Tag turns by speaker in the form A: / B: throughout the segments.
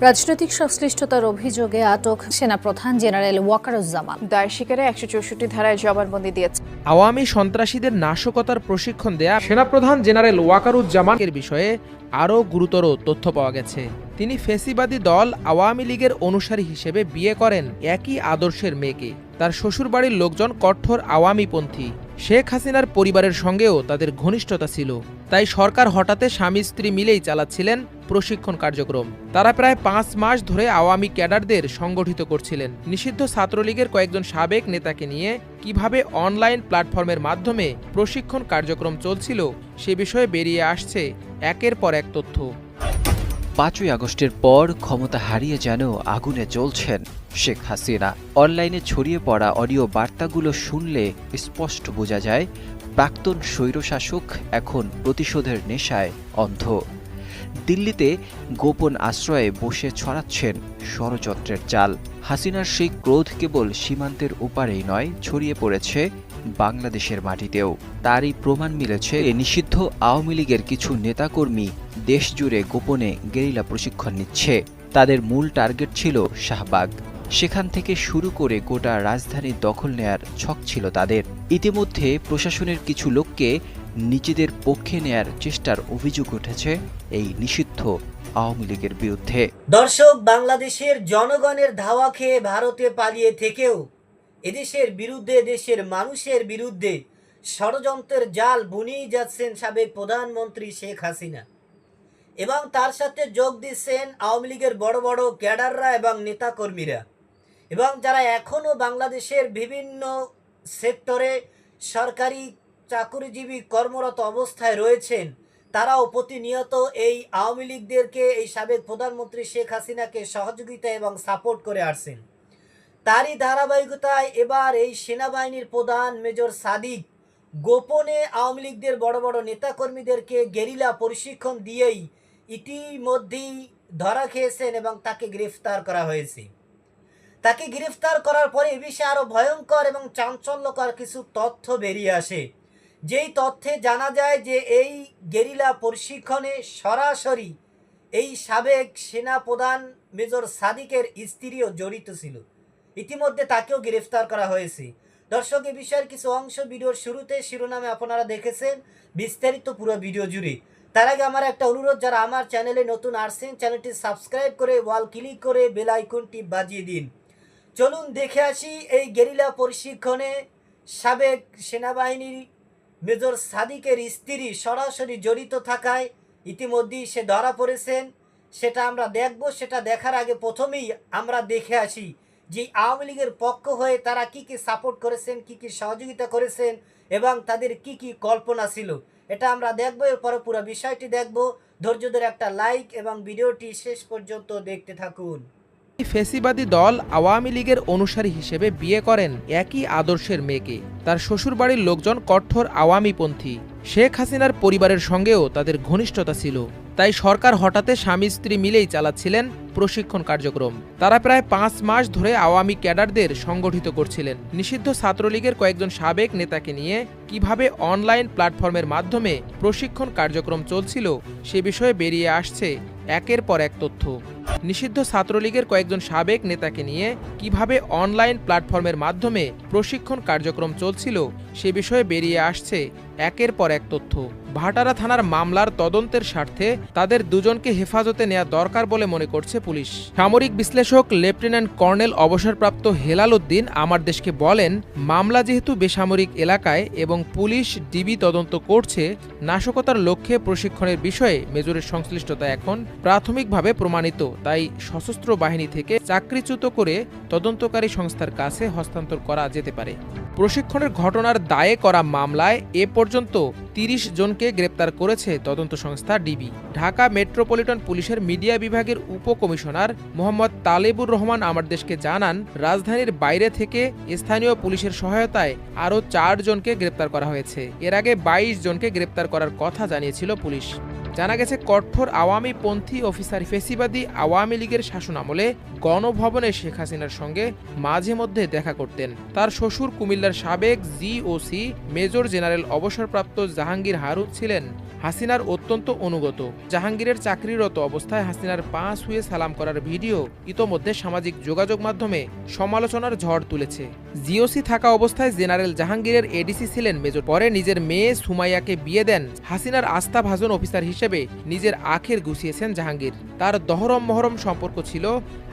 A: রাজনৈতিক সংশ্লিষ্টতার অভিযোগে আটক সেনাপ্রধান জেনারেল ওয়াকারুজ্জামান।
B: দায় স্বীকারে একশো চৌষট্টি ধারায় জবানবন্দি দিয়েছে।
C: আওয়ামী সন্ত্রাসীদের নাশকতার প্রশিক্ষণ দেয়া সেনাপ্রধান জেনারেল ওয়াকারুজ্জামানের বিষয়ে আরও গুরুতর তথ্য পাওয়া গেছে। তিনি ফেসিবাদী দল আওয়ামী লীগের অনুসারী হিসেবে বিয়ে করেন একই আদর্শের মেয়েকে। তার শ্বশুরবাড়ির লোকজন কঠোর আওয়ামীপন্থী। শেখ হাসিনার পরিবারের সঙ্গেও তাদের ঘনিষ্ঠতা ছিল। তাই সরকার হঠাতে স্বামী স্ত্রী মিলেই চালাচ্ছিলেন প্রশিক্ষণ কার্যক্রম। তারা প্রায় পাঁচ মাস ধরে আওয়ামী ক্যাডারদের সংগঠিত করছিলেন। নিষিদ্ধ ছাত্রলীগের কয়েকজন সাবেক নেতাকে নিয়ে কীভাবে অনলাইন প্ল্যাটফর্মের মাধ্যমে প্রশিক্ষণ কার্যক্রম চলছিল, সে বিষয়ে বেরিয়ে আসছে একের পর এক তথ্য।
D: পাঁচই আগস্টের পর ক্ষমতা হারিয়ে যেন আগুনে জ্বলছেন শেখ হাসিনা। অনলাইনে ছড়িয়ে পড়া অডিও বার্তাগুলো শুনলে স্পষ্ট বোঝা যায় প্রাক্তন স্বৈরশাসক এখন প্রতিশোধের নেশায় অন্ধ। দিল্লিতে গোপন আশ্রয়ে বসে ছড়াচ্ছেন ষড়যন্ত্রের চাল। হাসিনার সেই ক্রোধ কেবল সীমান্তের ওপারেই নয়, ছড়িয়ে পড়েছে বাংলাদেশের মাটিতেও। তারই প্রমাণ মিলেছে এ নিষিদ্ধ আওয়ামী লীগের কিছু নেতাকর্মী দেশজুড়ে গোপনে গেরিলা প্রশিক্ষণ নিচ্ছে। তাদের মূল টার্গেট ছিল শাহবাগ। সেখান থেকে শুরু করে গোটা রাজধানী দখল নেয়ার ছক ছিল তাদের। ইতিমধ্যে প্রশাসনের কিছু লোককে নিজেদের পক্ষে নেয়ার চেষ্টার অভিযোগ উঠেছে এই নিষিদ্ধ আওয়ামী লীগের বিরুদ্ধে।
E: দর্শক, বাংলাদেশের জনগণের ধাওয়া খেয়ে ভারতে পালিয়ে থেকেও এদেশের বিরুদ্ধে, দেশের মানুষের বিরুদ্ধে ষড়যন্ত্রের জাল বুনিয়ে যাচ্ছেন সাবেক প্রধানমন্ত্রী শেখ হাসিনা। এবং তার সাথে যোগ দিচ্ছেন আওয়ামী লীগের বড় বড় ক্যাডাররা এবং নেতাকর্মীরা। এবং যারা এখনও বাংলাদেশের বিভিন্ন সেক্টরে সরকারি চাকুরিজীবী কর্মরত অবস্থায় রয়েছেন, তারাও প্রতিনিয়ত এই আওয়ামী লীগদেরকে এই সাবেক প্রধানমন্ত্রী শেখ হাসিনাকে সহযোগিতা এবং সাপোর্ট করে আসছেন। তারই ধারাবাহিকতায় এবার এই সেনাবাহিনীর প্রধান মেজর সাদিক গোপনে আওয়ামী লীগদের বড় বড় নেতাকর্মীদেরকে গেরিলা প্রশিক্ষণ দিয়েই ইতিমধ্যেই ধরা খেয়েছেন এবং তাকে গ্রেফতার করা হয়েছে। তাকে গ্রেফতার করার পরে এ বিষয়ে আরও ভয়ঙ্কর এবং চাঞ্চল্যকর কিছু তথ্য বেরিয়ে আসে। যেই তথ্যে জানা যায় যে এই গেরিলা প্রশিক্ষণে সরাসরি এই সাবেক সেনা প্রধান মেজর সাদিকের স্ত্রীও জড়িত ছিল। ইতিমধ্যে তাকেও গ্রেফতার করা হয়েছে। দর্শক, এ বিষয়ের কিছু অংশ ভিডিওর শুরুতে শিরোনামে আপনারা দেখেছেন। বিস্তারিত পুরো ভিডিও জুড়ে। তার আগে আমার একটা অনুরোধ, যারা আমার চ্যানেলে নতুন আসছেন, চ্যানেলটি সাবস্ক্রাইব করে ওয়াল ক্লিক করে বেল আইকনটি বাজিয়ে দিন। চলুন দেখে আসি এই গেরিলা প্রশিক্ষণে সাবেক সেনাবাহিনীর মেজর সাদিকের স্ত্রী সরাসরি জড়িত থাকায় ইতিমধ্যেই সে ধরা পড়েছেন। সেটা আমরা দেখব, সেটা দেখার আগে প্রথমেই আমরা দেখে আসি যে আওয়ামী লীগের পক্ষ হয়ে তারা কি কি সাপোর্ট করেছেন, কি কি সহযোগিতা করেছেন এবং তাদের কি কি কল্পনা ছিল। এটা আমরা দেখব, এরপরে পুরো বিষয়টি দেখব। ধৈর্য ধরে একটা লাইক এবং ভিডিওটি শেষ পর্যন্ত দেখতে থাকুন।
C: ফেসিবাদী দল আওয়ামী লীগের অনুসারী হিসেবে বিয়ে করেন একই আদর্শের মেয়েকে। তার শ্বশুরবাড়ির লোকজন কঠোর আওয়ামীপন্থী। শেখ হাসিনার পরিবারের সঙ্গেও তাদের ঘনিষ্ঠতা ছিল। তাই সরকার হঠাতে স্বামী স্ত্রী মিলেই চালাচ্ছিলেন প্রশিক্ষণ কার্যক্রম। তারা প্রায় পাঁচ মাস ধরে আওয়ামী ক্যাডারদের সংগঠিত করছিলেন। নিষিদ্ধ ছাত্রলীগের কয়েকজন সাবেক নেতাকে নিয়ে কীভাবে অনলাইন প্ল্যাটফর্মের মাধ্যমে প্রশিক্ষণ কার্যক্রম চলছিল সে বিষয়ে বেরিয়ে আসছে একের পর এক তথ্য। নিষিদ্ধ ছাত্রলীগের কয়েকজন সাবেক নেতাকে নিয়ে কীভাবে অনলাইন প্ল্যাটফর্মের মাধ্যমে প্রশিক্ষণ কার্যক্রম চলছিল সে বিষয়ে বেরিয়ে আসছে একের পর এক তথ্য। ভাটারা থানার মামলার তদন্তের স্বার্থে তাদের দুজনকে হেফাজতে নেওয়া দরকার বলে মনে করছে পুলিশ। সামরিক বিশ্লেষক লেফটেন্যান্ট কর্নেল অবসরপ্রাপ্ত হেলাল উদ্দিন আমার দেশকে বলেন, মামলা যেহেতু বেসামরিক এলাকায় এবং পুলিশ ডিবি তদন্ত করছে, নাশকতার লক্ষ্যে প্রশিক্ষণের বিষয়ে মেজরের সংশ্লিষ্টতা এখন প্রাথমিকভাবে প্রমাণিত। তাই সশস্ত্র বাহিনী থেকে চাকরিচ্যুত করে তদন্তকারী সংস্থার কাছে হস্তান্তর করা যেতে পারে। প্রশিক্ষণের ঘটনার দায়ে করা মামলায় এ পর্যন্ত তিরিশ জনকে গ্রেপ্তার করেছে তদন্ত সংস্থা ডিবি। ঢাকা মেট্রোপলিটন পুলিশের মিডিয়া বিভাগের উপকমিশনার মোহাম্মদ তালেবুর রহমান আমার দেশকে জানান, রাজধানীর বাইরে থেকে স্থানীয় পুলিশের সহায়তায় আরও চার জনকে গ্রেপ্তার করা হয়েছে। এর আগে বাইশ জনকে গ্রেপ্তার করার কথা জানিয়েছিল পুলিশ। জানা গেছে, কঠোর আওয়ামী পন্থী অফিসার ফেসিবাদী আওয়ামী লীগের শাসনামলে গণভবনে শেখ হাসিনার সঙ্গে মাঝে মধ্যে দেখা করতেন। তার শ্বশুর কুমিল্লার সাবেক জিওসি মেজর জেনারেল অবসরপ্রাপ্ত জাহাঙ্গীর হারুদ ছিলেন। হাসিনার অত্যন্ত অনুগত। জাহাঙ্গীরের চাকরিরত অবস্থায় হাসিনার পা শুয়ে সালাম করার ভিডিও ইতোমধ্যে সামাজিক যোগাযোগ মাধ্যমে সমালোচনার ঝড় তুলেছে। জিওসি থাকা অবস্থায় জেনারেল জাহাঙ্গীরের এডিসি ছিলেন মেজর। পরে নিজের মেয়ে সুমাইয়াকে বিয়ে দেন হাসিনার আস্থা ভাজন অফিসার হিসেবে নিজের আখের গুছিয়েছেন জাহাঙ্গীর। তার দহরম মহরম সম্পর্ক ছিল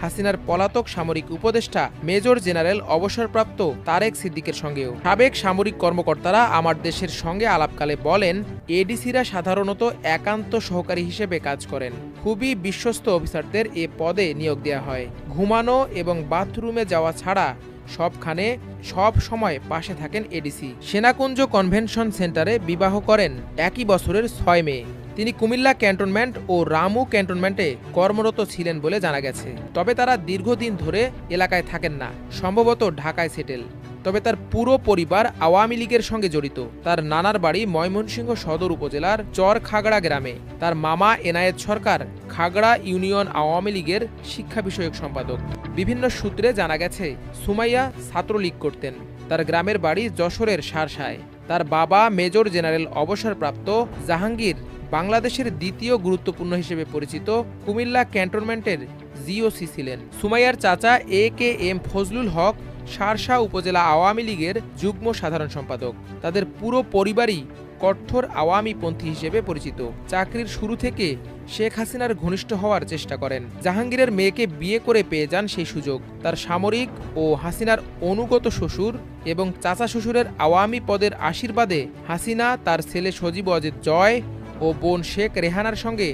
C: হাসিনার পলাতক সামরিক উপদেষ্টা মেজর জেনারেল অবসরপ্রাপ্ত তারেক সিদ্দিকের সঙ্গেও। সাবেক সামরিক কর্মকর্তারা আমার দেশের সঙ্গে আলাপকালে বলেন, এডিসিরা সাধারণত একান্ত সহকারী হিসেবে কাজ করেন। খুবই বিশ্বস্ত অফিসারদের এ পদে নিয়োগ দেওয়া হয়। ঘুমানো এবং বাথরুমে যাওয়া ছাড়া সবখানে সব সময় পাশে থাকেন এডিসি। সেনাকুঞ্জ কনভেনশন সেন্টারে বিবাহ করেন একই বছরের ছয় মে। তিনি কুমিল্লা ক্যান্টনমেন্ট ও রামু ক্যান্টনমেন্টে কর্মরত ছিলেন বলে জানা গেছে। তবে তারা দীর্ঘদিন ধরে এলাকায় থাকেন না। সম্ভবত ঢাকায় সেটেল। তবে তার পুরো পরিবার আওয়ামী লীগের সঙ্গে জড়িত। তার নানার বাড়ি ময়মনসিংহ সদর উপজেলার চর খাগড়া গ্রামে। তার মামা এনায়েত সরকার খাগড়া ইউনিয়ন আওয়ামী লীগের শিক্ষা বিষয়ক সম্পাদক। বিভিন্ন সূত্রে জানা গেছে, সুমাইয়া ছাত্রলীগ করতেন। তার গ্রামের বাড়ি যশোরের সারসায়। তার বাবা মেজর জেনারেল অবসরপ্রাপ্ত জাহাঙ্গীর বাংলাদেশের দ্বিতীয় গুরুত্বপূর্ণ হিসেবে পরিচিত কুমিল্লা ক্যান্টনমেন্টের জিওসি ছিলেন। সুমাইয়ার চাচা এ কে এম ফজলুল হক সারসা উপজেলা আওয়ামী লীগের যুগ্ম সাধারণ সম্পাদক। তাদের পুরো পরিবারই কঠোর আওয়ামীপন্থী হিসেবে পরিচিত। চাকরির শুরু থেকে শেখ হাসিনার ঘনিষ্ঠ হওয়ার চেষ্টা করেন। জাহাঙ্গীরের মেয়েকে বিয়ে করে পেয়ে যান সেই সুযোগ। তার সামরিক ও হাসিনার অনুগত শ্বশুর এবং চাচা শ্বশুরের আওয়ামী পদের আশীর্বাদে হাসিনা তার ছেলে সজীব অজিত জয় ও বোন শেখ রেহানার সঙ্গে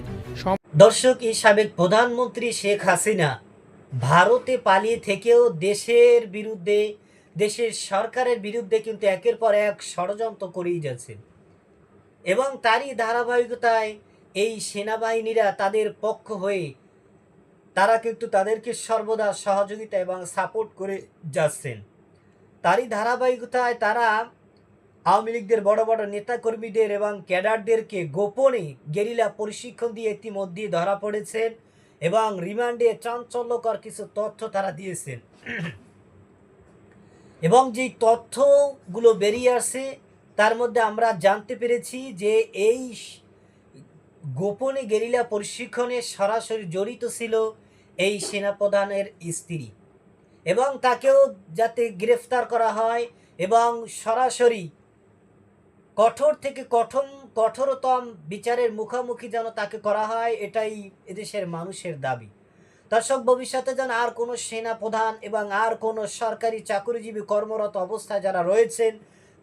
E: দর্শক, এই সাবেক প্রধানমন্ত্রী শেখ হাসিনা ভারতে পালিয়ে থেকেও দেশের বিরুদ্ধে, দেশের সরকারের বিরুদ্ধে কিন্তু একের পর এক ষড়যন্ত্র করেই যাচ্ছেন এবং তারই ধারাবাহিকতায় এই সেনাবাহিনীরা তাদের পক্ষ হয়ে তারা কিন্তু তাদেরকে সর্বদা সহযোগিতা এবং সাপোর্ট করে যাচ্ছেন। তারই ধারাবাহিকতায় তারা আওয়ামী লীগদের বড় বড় নেতাকর্মীদের এবং ক্যাডারদেরকে গোপনে গেরিলা প্রশিক্ষণ দিয়ে ইতিমধ্যে ধরা পড়েছেন। এবং রিমান্ডে চাঞ্চল্যকর কিছু তথ্য তারা দিয়েছেন। এবং যেই তথ্যগুলো বেরিয়ে আসে, তার মধ্যে আমরা জানতে পেরেছি যে এই গোপনে গেরিলা প্রশিক্ষণে সরাসরি জড়িত ছিল এই সেনাপ্রধানের স্ত্রী। এবং তাকেও যাতে গ্রেফতার করা হয় এবং সরাসরি কঠোর থেকে কঠোর কঠোরতম বিচারের মুখোমুখি যেন তাকে করা হয়, এটাই এদেশের মানুষের দাবি। দর্শক, ভবিষ্যতে যেন আর কোনো সেনা প্রধান এবং আর কোনো সরকারি চাকরিজীবী কর্মরত অবস্থায় যারা রয়েছেন,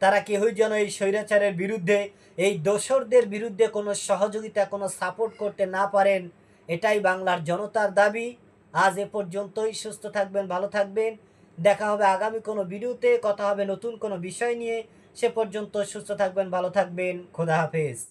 E: তারা কেউই যেন এই স্বৈরাচারের বিরুদ্ধে, এই দোসরদের বিরুদ্ধে কোনো সহযোগিতা, কোনো সাপোর্ট করতে না পারেন, এটাই বাংলার জনতার দাবি। আজ এ পর্যন্তই, সুস্থ থাকবেন, ভালো থাকবেন। দেখা হবে আগামী কোনো ভিডিওতে, কথা হবে নতুন কোনো বিষয় নিয়ে। সে পর্যন্ত সুস্থ থাকবেন ভালো থাকবেন খোদা হাফেজ।